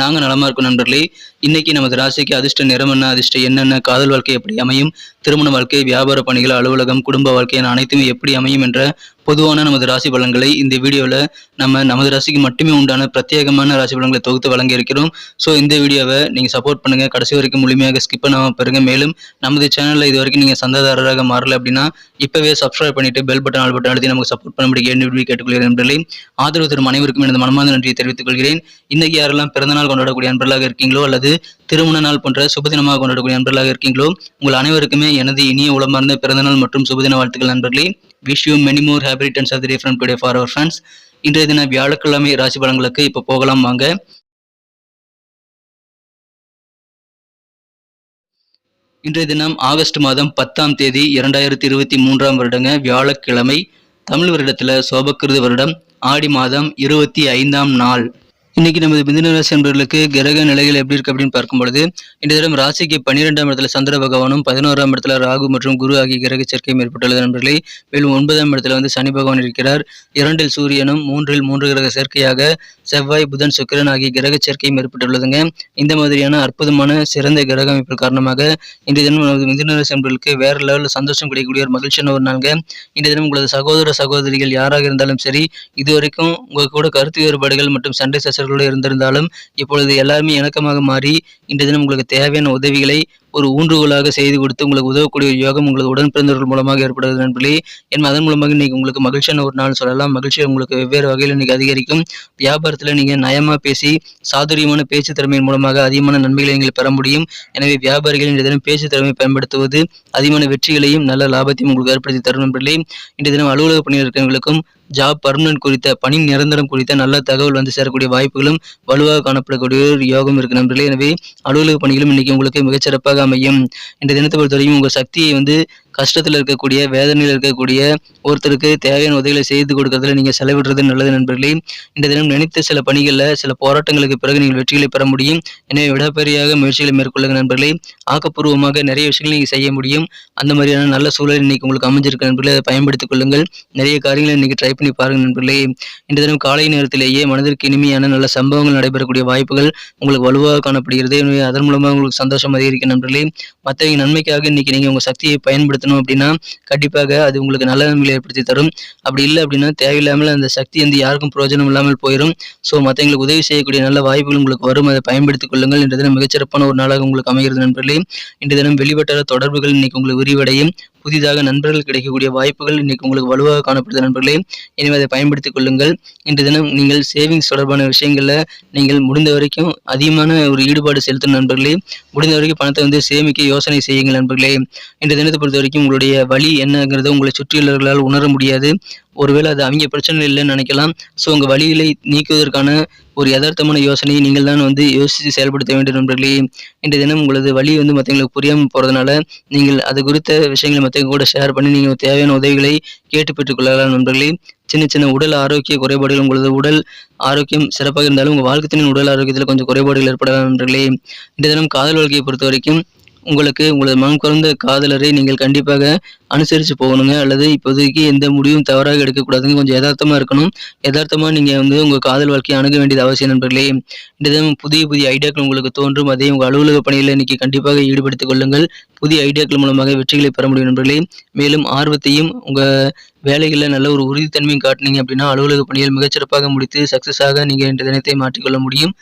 நாங்கள் நலமா இருக்கோம் நண்பர்களே. இன்னைக்கு நமது ராசிக்கு அதிர்ஷ்ட நிறம் என்ன அதிர்ஷ்டம் என்னென்ன காதல் வாழ்க்கை எப்படி அமையும் திருமண வாழ்க்கை வியாபார பணிகள் அலுவலகம் குடும்ப வாழ்க்கை என அனைத்துமே எப்படி அமையும் என்ற பொதுவான நமது ராசி பலன்களை இந்த வீடியோவில் நம்ம நமது ராசிக்கு மட்டுமே உண்டான பிரத்யேகமான ராசி பலன்களை தொகுத்து வழங்கி இருக்கிறோம். ஸோ இந்த வீடியோவை நீங்கள் சப்போர்ட் பண்ணுங்க. கடைசி வரைக்கும் முழுமையாக ஸ்கிப் பண்ணாமல் பாருங்க. மேலும் நமது சேனலில் இது வரைக்கும் நீங்கள் சந்தாதாரராக மாறல அப்படின்னா இப்போவே சப்ஸ்கிரைப் பண்ணிட்டு பெல் பட்டன் ஆல் பட்டன் அழுத்தி நமக்கு சப்போர்ட் பண்ண முடியும் என்று கேட்டுக்கொள்கிறேன் நண்பர்களே. ஆதரவு தரும் அனைவருக்கும் எனது மனமார்ந்த நன்றியை தெரிவித்துக் கொள்கிறேன். இன்னைக்கு யாரெல்லாம் பிறந்தநாள் கொண்டாடக்கூடிய அன்பர்களாக இருக்கீங்களோ அல்லது திருமண நாள் போன்ற சுபதினமாக கொண்டாடக்கூடிய அன்பர்களாக இருக்கீங்களோ உங்கள் அனைவருக்குமே எனது இனிய உளமார்ந்த பிறந்தநாள் மற்றும் சுபதின வாழ்த்துக்கள் நண்பர்களே. Wish you many more happy returns of the day from today for our friends இன்றைய தின வியாழக்கிழமை ராசி பலன்களுக்கு இப்போ போகலாம் வாங்க. இன்றைய தினம் ஆகஸ்ட் மாதம் பத்தாம் தேதி இரண்டாயிரத்தி இருபத்தி மூன்றாம் வருடங்க வியாழக்கிழமை தமிழ் வருடத்துல சோபக்கிருது வருடம். ஆடி மாதம் இருபத்தி ஐந்தாம் நாள். இன்னைக்கு நமது மிதுன ராசி என்பவர்களுக்கு கிரக நிலைகள் எப்படி இருக்கு அப்படின்னு பார்க்கும் பொழுது இந்த தினம் ராசிக்கு பன்னிரெண்டாம் இடத்துல சந்திர பகவானும் பதினோராம் இடத்துல ராகு மற்றும் குரு ஆகிய கிரக சேர்க்கையும் ஏற்பட்டுள்ளது நண்பர்களே. மேலும் ஒன்பதாம் இடத்துல வந்து சனி பகவான் இருக்கிறார். இரண்டில் சூரியனும் மூன்றில் மூன்று கிரக சேர்க்கையாக செவ்வாய் புதன் சுக்கிரன் ஆகிய கிரக சேர்க்கையும் ஏற்பட்டுள்ளதுங்க. இந்த மாதிரியான அற்புதமான சிறந்த கிரக அமைப்பு காரணமாக இந்த தினம் நமது மிதுன ராசி என்பவர்களுக்கு வேற லெவலில் சந்தோஷம் கிடைக்கக்கூடிய ஒரு மகிழ்ச்சியான ஒரு நாளுங்க. இந்த தினம் உங்களது சகோதர சகோதரிகள் யாராக இருந்தாலும் சரி இதுவரைக்கும் உங்க கூட கருத்து வேறுபாடுகள் மற்றும் சண்டை சச்சரவுகளோடு இருந்திருந்தாலும் இப்பொழுது எல்லாருமே இணக்கமாக மாறி இன்றைய தினம் உங்களுக்கு தேவையான உதவிகளை ஒரு ஊன்றுகோலாக செய்து கொடுத்து உங்களுக்கு உதவக்கூடிய ஒரு யோகம் உங்களது உடன் பிறந்தவர்கள் மூலமாக ஏற்படுவது நண்பர்களே. என் அதன் மூலமாக இன்னைக்கு உங்களுக்கு மகிழ்ச்சியான ஒரு நாள் சொல்லலாம். மகிழ்ச்சி உங்களுக்கு வெவ்வேறு வகையில் இன்னைக்கு அதிகரிக்கும். வியாபாரத்தில் நீங்கள் நயமாக பேசி சாதுரியமான பேச்சு திறமையின் மூலமாக அதிகமான நன்மைகளை நீங்கள் பெற முடியும். எனவே வியாபாரிகள் இன்றைய தினம் பேச்சு திறமை பயன்படுத்துவது அதிகமான வெற்றிகளையும் நல்ல லாபத்தையும் உங்களுக்கு ஏற்படுத்தி தரும் நண்பர்களே. இன்றைய தினம் அலுவலக பணியாளர்களுக்கும் ஜாப் பர்மனன்ட் குறித்த பணி நிரந்தரம் குறித்த நல்ல தகவல் வந்து சேரக்கூடிய வாய்ப்புகளும் வலுவாக காணப்படக்கூடிய ஒரு யோகம் இருக்கு நண்பர்களே. எனவே அலுவலக பணிகளும் இன்னைக்கு உங்களுக்கு மிகச்சிறப்பாக அமையும் இந்த தினத்தை பொறுத்தவரையும் உங்கள் சக்தியை வந்து கஷ்டத்தில் இருக்கக்கூடிய வேதனையில் இருக்கக்கூடிய ஒருத்தருக்கு தேவையான உதவிகளை செய்து கொடுக்கறதுல நீங்கள் செலவிடுறது நல்லது நண்பர்களே. இந்த தினம் நினைத்த சில பணிகளில் சில போராட்டங்களுக்கு பிறகு நீங்கள் வெற்றிகளை பெற முடியும். எனவே விடப்பெரியாக முயற்சிகளை மேற்கொள்ளுங்க நண்பர்களே. ஆக்கப்பூர்வமாக நிறைய விஷயங்களை நீங்கள் செய்ய முடியும். அந்த மாதிரியான நல்ல சூழல் இன்னைக்கு உங்களுக்கு அமைஞ்சிருக்க நண்பர்களே. அதை பயன்படுத்திக் கொள்ளுங்கள். நிறைய காரியங்களை இன்னைக்கு ட்ரை பண்ணி பாருங்க நண்பர்களே. இந்த தினம் காலை நேரத்திலேயே மனதிற்கு இனிமையான நல்ல சம்பவங்கள் நடைபெறக்கூடிய வாய்ப்புகள் உங்களுக்கு வலுவாக காணப்படுகிறது. எனவே அதன் மூலமாக உங்களுக்கு சந்தோஷம் அதிகரிக்கும் நண்பர்களே. மற்றவங்க நன்மைக்காக இன்னைக்கு நீங்கள் உங்கள் சக்தியை பயன்படுத்த பயன்படுத்தணும் அப்படின்னா கண்டிப்பாக அது உங்களுக்கு நல்ல நன்மைகளை ஏற்படுத்தி தரும். அப்படி இல்லை அப்படின்னா தேவையில்லாமல் அந்த சக்தி வந்து யாருக்கும் பிரயோஜனம் இல்லாமல் போயிடும் ஸோ மற்றவங்களுக்கு உதவி செய்யக்கூடிய நல்ல வாய்ப்புகள் உங்களுக்கு வரும். அதை பயன்படுத்திக் கொள்ளுங்கள். இன்று தினம் மிகச்சிறப்பான ஒரு நாளாக உங்களுக்கு அமைகிறது நண்பர்களே. இன்று தினம் வெளிவட்டார தொடர்புகள் இன்னைக்கு உங்களுக்கு விரிவடையும். புதிதாக நண்பர்கள் கிடைக்கக்கூடிய வாய்ப்புகள் இன்னைக்கு உங்களுக்கு வலுவாக காணப்படுது நண்பர்களே. எனவே அதை பயன்படுத்திக் கொள்ளுங்கள். இன்று தினம் நீங்கள் சேவிங்ஸ் தொடர்பான விஷயங்களில் நீங்கள் முடிந்த வரைக்கும் அதிகமான ஒரு ஈடுபாடு செலுத்தும் நண்பர்களே. முடிந்த வரைக்கும் பணத்தை வந்து சேமிக்க யோசனை செய்யுங்கள் நண்பர்களே. இந்த தினத்தை பொறுத்த வரைக்கும் உங்களுடைய வழி என்னங்கிறத உங்களை சுற்றியுள்ளவர்களால் உணர முடியாது. ஒருவேளை அது அவங்க பிரச்சனை இல்லைன்னு நினைக்கலாம். ஸோ உங்கள் வழிகளை நீக்குவதற்கான ஒரு யதார்த்தமான யோசனையை நீங்கள் தான் வந்து யோசித்து செயல்படுத்த வேண்டும் நண்பர்களே. இன்றைய தினம் உங்களது வழி வந்து மற்றவங்களுக்கு புரியாமல் போகிறதுனால நீங்கள் அது குறித்த விஷயங்களை மற்றவங்க கூட ஷேர் பண்ணி நீங்கள் தேவையான உதவிகளை கேட்டு பெற்றுக்கொள்ளலாம் நண்பர்களே. சின்ன சின்ன உடல் ஆரோக்கிய குறைபாடுகள் உங்களது உடல் ஆரோக்கியம் சிறப்பாக இருந்தாலும் உங்கள் வாழ்க்கைத்தின் உடல் ஆரோக்கியத்தில் கொஞ்சம் குறைபாடுகள் ஏற்படலாம் நண்பர்களே. இன்றைய தினம் காதல் வாழ்க்கையை பொறுத்த வரைக்கும் உங்களுக்கு உங்களது மனம் குறைந்த காதலரை நீங்கள் கண்டிப்பாக அனுசரித்து போகணுங்க. அல்லது இப்போதைக்கு எந்த முடிவும் தவறாக எடுக்கக்கூடாதுங்க. கொஞ்சம் யதார்த்தமாக இருக்கணும். யதார்த்தமாக நீங்கள் வந்து உங்கள் காதல் வாழ்க்கையை அணுக வேண்டியது அவசியம் நண்பர்களே. இந்த தினம் புதிய புதிய ஐடியாக்கள் உங்களுக்கு தோன்றும். அதை உங்கள் அலுவலக பணியில் இன்னைக்கு கண்டிப்பாக ஈடுபடுத்திக் கொள்ளுங்கள். புதிய ஐடியாக்கள் மூலமாக வெற்றிகளை பெற முடியும் நண்பர்களே. மேலும் ஆர்வத்தையும் உங்கள் வேலைகளில் நல்ல ஒரு உறுதித்தன்மையும் காட்டினீங்க அப்படின்னா அலுவலக பணிகள் மிகச்சிறப்பாக முடித்து சக்ஸஸாக நீங்கள் இந்த தினத்தை மாற்றிக்கொள்ள முடியும்.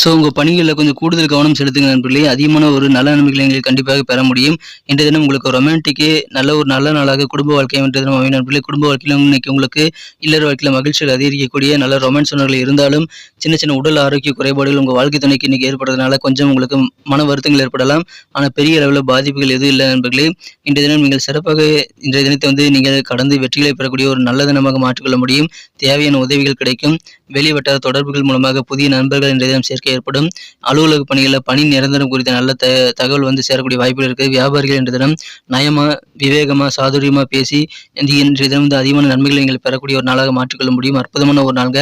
ஸோ உங்கள் பணிகளில் கொஞ்சம் கூடுதல் கவனம் செலுத்துங்க நண்பர்களே. அதிகமான ஒரு நல்ல நன்மைகளை நீங்கள் கண்டிப்பாக பெற முடியும். இன்றைய தினம் உங்களுக்கு ரொமான்டிக்கு நல்ல ஒரு நல்ல நாளாக குடும்ப வாழ்க்கை இன்றைய தினம் அமையும் நண்பர்களே. குடும்ப வாழ்க்கையிலும் இன்னைக்கு உங்களுக்கு இல்லற வாழ்க்கையில் மகிழ்ச்சிகள் அதிகரிக்கக்கூடிய நல்ல ரொமான்ஸ் உணர்வுகள் இருந்தாலும் சின்ன சின்ன உடல் ஆரோக்கிய குறைபாடுகள் உங்கள் வாழ்க்கை துணைக்கு இன்னைக்கு ஏற்படுறதுனால கொஞ்சம் உங்களுக்கு மன வருத்தங்கள் ஏற்படலாம். ஆனால் பெரிய அளவில் பாதிப்புகள் எதுவும் இல்லை நண்பர்களே. இன்றைய தினம் நீங்கள் சிறப்பாக இன்றைய தினத்தை வந்து நீங்கள் கடந்து வெற்றிகளை பெறக்கூடிய ஒரு நல்ல தினமாக மாற்றிக்கொள்ள முடியும். தேவையான உதவிகள் கிடைக்கும். வெளிவட்டார தொடர்புகள் மூலமாக புதிய நண்பர்கள் இன்றைய தினம் சேர்க்க சேர்க்கை ஏற்படும். அலுவலக பணிகளில் பணி நிரந்தரம் குறித்த நல்ல த தகவல் வந்து சேரக்கூடிய வாய்ப்புகள் இருக்குது வியாபாரிகள் என்ற தினம் நயமா விவேகமா சாதுரியமா பேசி இன்றைய தினம் வந்து அதிகமான நன்மைகளை நீங்கள் பெறக்கூடிய ஒரு நாளாக மாற்றிக்கொள்ள முடியும். அற்புதமான ஒரு நாள்க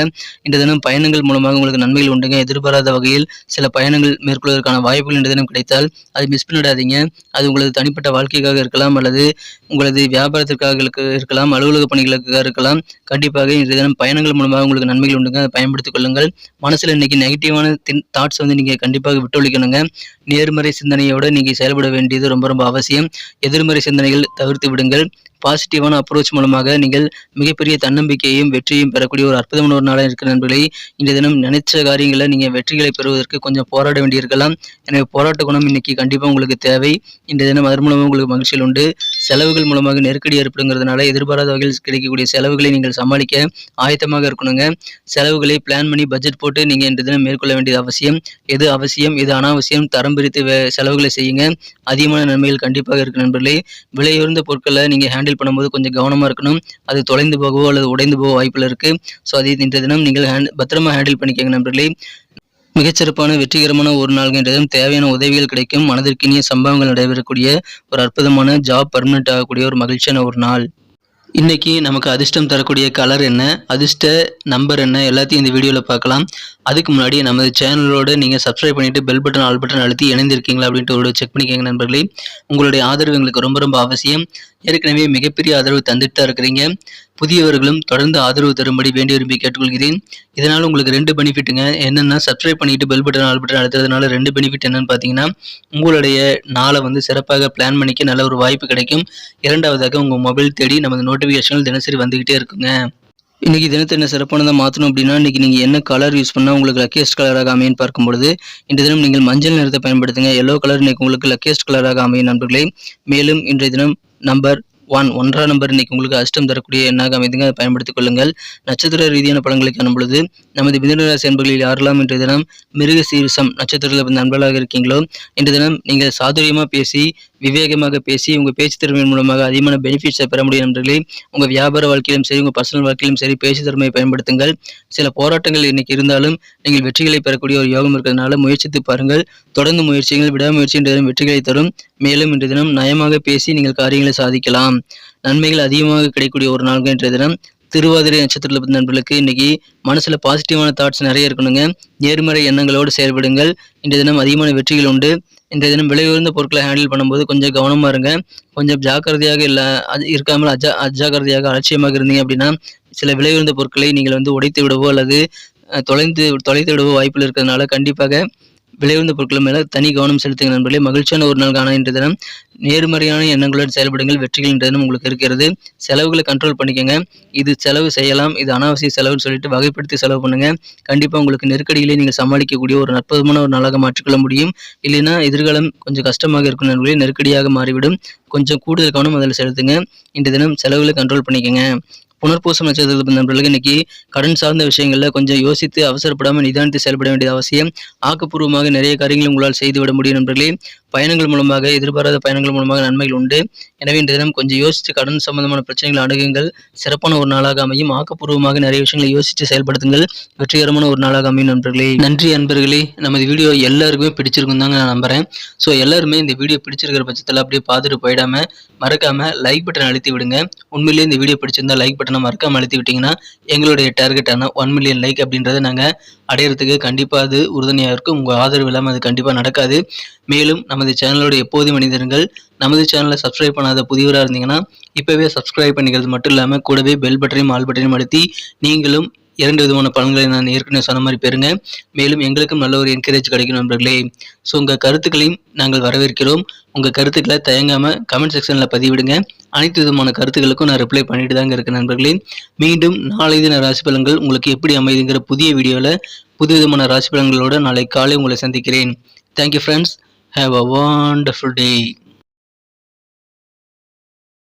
இந்த தினம் பயணங்கள் மூலமாக உங்களுக்கு நன்மைகள் உண்டுங்க. எதிர்பாராத வகையில் சில பயணங்கள் மேற்கொள்வதற்கான வாய்ப்புகள் இந்த தினம் கிடைத்தால் அதை மிஸ் பண்ணிடாதீங்க. அது உங்களது தனிப்பட்ட வாழ்க்கைக்காக இருக்கலாம் அல்லது உங்களது வியாபாரத்திற்காக இருக்கலாம். அலுவலக பணிகளுக்காக இருக்கலாம். கண்டிப்பாக இன்றைய தினம் பயணங்கள் மூலமாக உங்களுக்கு நன்மைகள் உண்டுங்க. அதை பயன்படுத்திக் கொள்ளுங்கள். மனசில் இன்னைக்கு நெகட்டிவான தின் தாட்ஸ் வந்து நீங்கள் கண்டிப்பாக விட்டொழிக்கணுங்க. நேர்மறை சிந்தனையோட நீங்கள் செயல்பட வேண்டியது ரொம்ப ரொம்ப அவசியம். எதிர்மறை சிந்தனைகள் தவிர்த்து விடுங்கள். பாசிட்டிவான அப்ரோச் மூலமாக நீங்கள் மிகப்பெரிய தன்னம்பிக்கையையும் வெற்றியையும் பெறக்கூடிய ஒரு அற்புதமான ஒரு நாளாக இருக்கிற நண்பர்களே இன்றைய தினம் நினைச்ச காரியங்களில் நீங்கள் வெற்றிகளை பெறுவதற்கு கொஞ்சம் போராட வேண்டியிருக்கலாம். எனவே போராட்ட குணம் இன்னைக்கு கண்டிப்பாக உங்களுக்கு தேவை. இன்றைய தினம் அதன் மூலமாக உங்களுக்கு மகிழ்ச்சியில் உண்டு. செலவுகள் மூலமாக நெருக்கடி ஏற்படுங்கிறதுனால எதிர்பாராத வகையில் கிடைக்கக்கூடிய செலவுகளை நீங்கள் சமாளிக்க ஆயத்தமாக இருக்கணுங்க. செலவுகளை பிளான் பண்ணி பட்ஜெட் போட்டு நீங்கள் இன்றைய தினம் மேற்கொள்ள வேண்டியது அவசியம். எது அவசியம்? எது அனாவசியம்? தரம் பிரித்து வே- செலவுகளை செய்யுங்க. அதிகமான நன்மைகள் கண்டிப்பாக இருக்கு நண்பர்களே. விலையுயர்ந்த பொருட்களை நீங்கள் ஹேண்டில் பண்ணும்போது கொஞ்சம் கவனமாக இருக்கணும். அது தொலைந்து போகவோ அல்லது உடைந்து போக வாய்ப்புகள் இருக்குது ஸோ அதை இன்றைய தினம் நீங்கள் ஹேண்ட் பத்திரமா ஹேண்டில் பண்ணிக்கங்க நண்பர்களே. மிகச்சிறப்பான வெற்றிகரமான ஒரு நாள்கின்றதும் தேவையான உதவிகள் கிடைக்கும். மனதிற்கினிய சம்பவங்கள் நடைபெறக்கூடிய ஒரு அற்புதமான ஜாப் பர்மனெண்ட் ஆகக்கூடிய ஒரு மகிழ்ச்சியான ஒரு நாள். இன்னைக்கு நமக்கு அதிர்ஷ்டம் தரக்கூடிய கலர் என்ன? அதிர்ஷ்ட நம்பர் என்ன? எல்லாத்தையும் இந்த வீடியோவில் பார்க்கலாம். அதுக்கு முன்னாடி நமது சேனலோடு நீங்கள் சப்ஸ்கிரைப் பண்ணிட்டு பெல் பட்டன் ஆல் பட்டன் அழுத்தி இணைந்திருக்கீங்களா அப்படின்ட்டு ஒரு செக் பண்ணிக்கோங்க நண்பர்களே. உங்களுடைய ஆதரவு எங்களுக்கு ரொம்ப ரொம்ப அவசியம். ஏற்கனவே மிகப்பெரிய ஆதரவு தந்துட்டு தான் இருக்கிறீங்க. புதியவர்களும் தொடர்ந்து ஆதரவு தரும்படி வேண்டி விரும்பி கேட்டுக்கொள்கிறேன். இதனால் உங்களுக்கு ரெண்டு பெனிஃபிட்டுங்க. என்னென்னா சப்ஸ்கிரைப் பண்ணிட்டு பெல் பட்டன் ஆல் பட்டன் அழுத்துறதுனால ரெண்டு பெனிஃபிட் என்னன்னு பார்த்தீங்கன்னா உங்களுடைய நாளை வந்து சிறப்பாக பிளான் பண்ணிக்க நல்ல ஒரு வாய்ப்பு கிடைக்கும். இரண்டாவதாக உங்கள் மொபைல் தேடி நமது நோட்டிஃபிகேஷன்கள் தினசரி வந்துக்கிட்டே இருக்குங்க. இன்றைக்கி தினத்தை என்ன சிறப்பானதாக மாற்றணும் அப்படின்னா இன்றைக்கி நீங்கள் என்ன கலர் யூஸ் பண்ணால் உங்களுக்கு லக்கியஸ்ட் கலராக அமையும் பார்க்கும்பொழுது இன்றைய தினம் நீங்கள் மஞ்சள் நிறத்தை பயன்படுத்துங்க. எல்லோ கலர் இன்னைக்கு உங்களுக்கு லக்கியஸ்ட் கலராக அமையும் நண்பர்களே. மேலும் இன்றைய தினம் நம்பர் ஒன் ஒன்றாம் நம்பர் இன்னைக்கு உங்களுக்கு அஷ்டம் தரக்கூடிய எண்ணாக அமைந்துங்க. அதை பயன்படுத்திக் கொள்ளுங்கள். நட்சத்திர ரீதியான படங்களை காணும் பொழுது நமது மிதனராசி என்பர்களில் யாரெல்லாம் இன்றைய தினம் மிருக சீரிசம் நட்சத்திரத்தில் நண்பர்களாக இருக்கீங்களோ இன்றைய தினம் நீங்கள் சாதுரியமாக பேசி விவேகமாக பேசி உங்கள் பேச்சு திறமையின் மூலமாக அதிகமான பெனிஃபிட்ஸை பெற முடியும் நண்பர்களே உங்கள் வியாபார வாழ்க்கையிலும் சரி உங்கள் பர்சனல் வாழ்க்கையிலும் சரி பேச்சு திறமையை பயன்படுத்துங்கள். சில போராட்டங்கள் இன்னைக்கு இருந்தாலும் நீங்கள் வெற்றிகளை பெறக்கூடிய ஒரு யோகம் இருக்கிறதுனால முயற்சித்து பாருங்கள். தொடர்ந்து முயற்சிகள் விடாமுயற்சி இன்றைய தினம் வெற்றிகளை தரும். மேலும் இன்றைய தினம் நயமாக பேசி நீங்கள் காரியங்களை சாதிக்கலாம். நன்மைகள் அதிகமாக கிடைக்கக்கூடிய ஒரு நாள் இன்றைய தினம். திருவாதிரை நட்சத்திரத்தில் பிறந்த நண்பர்களுக்கு இன்னைக்கு மனசில் பாசிட்டிவான தாட்ஸ் நிறைய இருக்கணுங்க. நேர்மறை எண்ணங்களோடு செயல்படுங்கள். இன்றைய தினம் அதிகமான வெற்றிகள் உண்டு. இன்றைய தினம் விலை உயர்ந்த பொருட்களை ஹேண்டில் பண்ணும்போது கொஞ்சம் கவனமா இருங்க. கொஞ்சம் ஜாக்கிரதையாக இல்லை இருக்காமல் அஜா அஜாக்கிரதையாக அலட்சியமாக இருந்தீங்க அப்படின்னா சில விலை உயர்ந்த பொருட்களை நீங்கள் வந்து உடைத்து விடவோ அல்லது தொலைந்து தொலைத்து விடவோ வாய்ப்புகள் இருக்கிறதுனால கண்டிப்பாக விலை பொருட்கள் மேலே தனி கவனம் செலுத்துங்கள் நண்பர்களே. மகிழ்ச்சியான ஒரு நாள் காண இன்றைய தினம் நேர்மறையான எண்ணங்களுடன் செயல்படுங்கள். வெற்றிகள் என்ற தினம் உங்களுக்கு இருக்கிறது. செலவுகளை கண்ட்ரோல் பண்ணிக்கோங்க. இது செலவு செய்யலாம். இது அனாவசிய செலவுன்னு சொல்லிட்டு வகைப்படுத்தி செலவு பண்ணுங்க. கண்டிப்பாக உங்களுக்கு நெருக்கடிகளை நீங்கள் சமாளிக்கக்கூடிய ஒரு அற்புதமான ஒரு நாளாக மாற்றிக்கொள்ள முடியும். இல்லைன்னா எதிர்காலம் கொஞ்சம் கஷ்டமாக இருக்கும் நண்பர்களே. நெருக்கடியாக மாறிவிடும். கொஞ்சம் கூடுதல் கவனம் அதில் செலுத்துங்க. இன்றைய தினம் செலவுகளை கண்ட்ரோல் பண்ணிக்கோங்க. புனர்பூசம் நட்சத்திரத்தில் பிறந்த நண்பர்களுக்கு இன்னைக்கு கடன் சார்ந்த விஷயங்கள்ல கொஞ்சம் யோசித்து அவசரப்படாமல் நிதானித்து செயல்பட வேண்டியது அவசியம். ஆக்கப்பூர்வமாக நிறைய காரியங்களை உங்களால் செய்துவிட முடியும் நண்பர்களே. பயணங்கள் மூலமாக எதிர்பாராத பயணங்கள் மூலமாக நன்மைகள் உண்டு. எனவே இந்த தினம் கொஞ்சம் யோசித்து கடன் சம்பந்தமான பிரச்சனைகளை அணுகுங்கள். சிறப்பான ஒரு நாளாக அமையும். ஆக்கப்பூர்வமாக நிறைய விஷயங்களை யோசித்து செயல்படுத்துங்கள். வெற்றிகரமான ஒரு நாளாக அமையும் நண்பர்களே. நன்றி நண்பர்களே நமது வீடியோ எல்லாருக்குமே பிடிச்சிருக்கும் தாங்க நான் நம்புறேன். ஸோ எல்லாருமே இந்த வீடியோ பிடிச்சிருக்கிற பட்சத்தில் அப்படியே பார்த்துட்டு போயிடாம மறக்காம லைக் பட்டன் அழுத்தி விடுங்க. உண்மையிலேயே இந்த வீடியோ பிடிச்சிருந்தா லைக் பட்டனை மறக்காம அழுத்தி விட்டீங்கன்னா எங்களுடைய டார்கெட்டான ஒன் மில்லியன் லைக் அப்படின்றத நாங்கள் அடையிறதுக்கு கண்டிப்பாக அது உறுதுணையாக இருக்கும். உங்கள் ஆதரவு இல்லாமல் அது கண்டிப்பாக நடக்காது. மேலும் நமது சேனலோட எப்போது மனிதர்கள் நமது சேனலை சப்ஸ்கிரைப் பண்ணாத புதியவராக இருந்தீங்கன்னா இப்போவே சப்ஸ்கிரைப் பண்ணிக்கிறது மட்டும் இல்லாமல் கூடவே பெல் பட்டனையும் ஆல் பட்டனையும் அழுத்தி நீங்களும் இரண்டு விதமான பலன்களை நான் ஏற்கனவே சொன்ன மாதிரி பெறுங்க. மேலும் எங்களுக்கும் நல்ல ஒரு என்கரேஜ் கிடைக்கும் நண்பர்களே. ஸோ உங்கள் கருத்துக்களையும் நாங்கள் வரவேற்கிறோம். உங்கள் கருத்துக்களை தயங்காமல் கமெண்ட் செக்ஷனில் பதிவிடுங்க. அனைத்து விதமான கருத்துக்களுக்கும் நான் ரிப்ளை பண்ணிட்டு தாங்க இருக்கேன் நண்பர்களே. மீண்டும் நாளை தின ராசி பலன்கள் உங்களுக்கு எப்படி அமைதுங்கிற புதிய வீடியோவில் புது விதமான ராசி பலன்களோடு நாளை காலை உங்களை சந்திக்கிறேன். Thank you friends have a wonderful day